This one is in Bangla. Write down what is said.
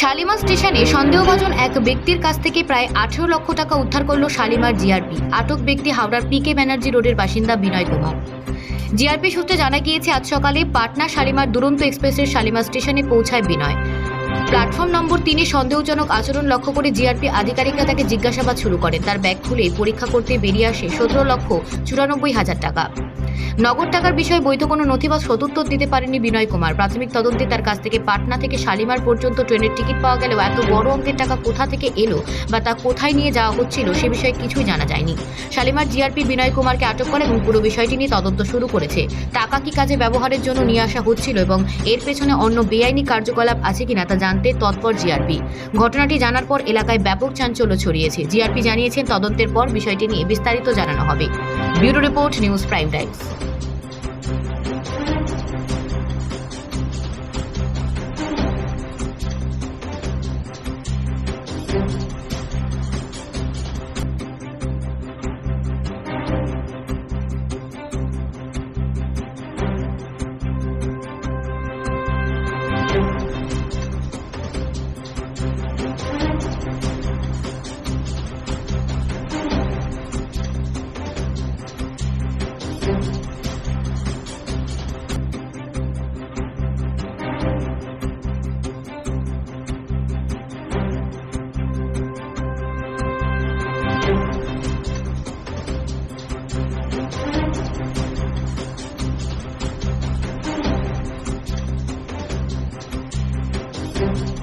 শালিমার স্টেশনে সন্দেহভাজন এক ব্যক্তির কাছ থেকে প্রায় আঠেরো লক্ষ টাকা উদ্ধার করল শালিমার জিআরপি। আটক ব্যক্তি হাওড়ার পি কে ব্যানার্জি রোডের বাসিন্দা বিনয় কুমার। জিআরপি সূত্রে জানা গিয়েছে, আজ সকালে পাটনা শালিমার দুরন্ত এক্সপ্রেসের শালিমার স্টেশনে পৌঁছায় বিনয়। প্ল্যাটফর্ম নম্বর তিনে সন্দেহজনক আচরণ লক্ষ্য করে জিআরপি আধিকারিকরা তাকে জিজ্ঞাসাবাদ শুরু করেন। তার ব্যাগ খুলে পরীক্ষা করতে বেরিয়ে আসে সতেরো লক্ষ চুরানব্বই হাজার টাকা। নগদ টাকার বিষয়ে বৈধ কোনো নথি বা সদুত্তর দিতে পারেনি বিনয় কুমার। প্রাথমিক তদন্তে তার কাছ থেকে পাটনা থেকে শালিমার পর্যন্ত ট্রেনের টিকিট পাওয়া গেলেও এত বড় অঙ্কের টাকা কোথা থেকে এলো বা তা কোথায় নিয়ে যাওয়া হচ্ছিল সে বিষয়ে কিছুই জানা যায়নি। শালিমার জিআরপি বিনয় কুমারকে আটক করে এবং পুরো বিষয়টি নিয়ে তদন্ত শুরু করেছে। টাকা কি কাজে ব্যবহারের জন্য নিয়ে আসা হচ্ছিল এবং এর পেছনে অন্য বেআইনি কার্যকলাপ আছে কিনা তা জানতে তৎপর জিআরপি। ঘটনাটি জানার পর এলাকায় ব্যাপক চাঞ্চল্য ছড়িয়েছে। জিআরপি জানিয়েছেন তদন্তের পর বিষয়টি নিয়ে বিস্তারিত জানানো হবে। Bureau report, news prime times Thank you.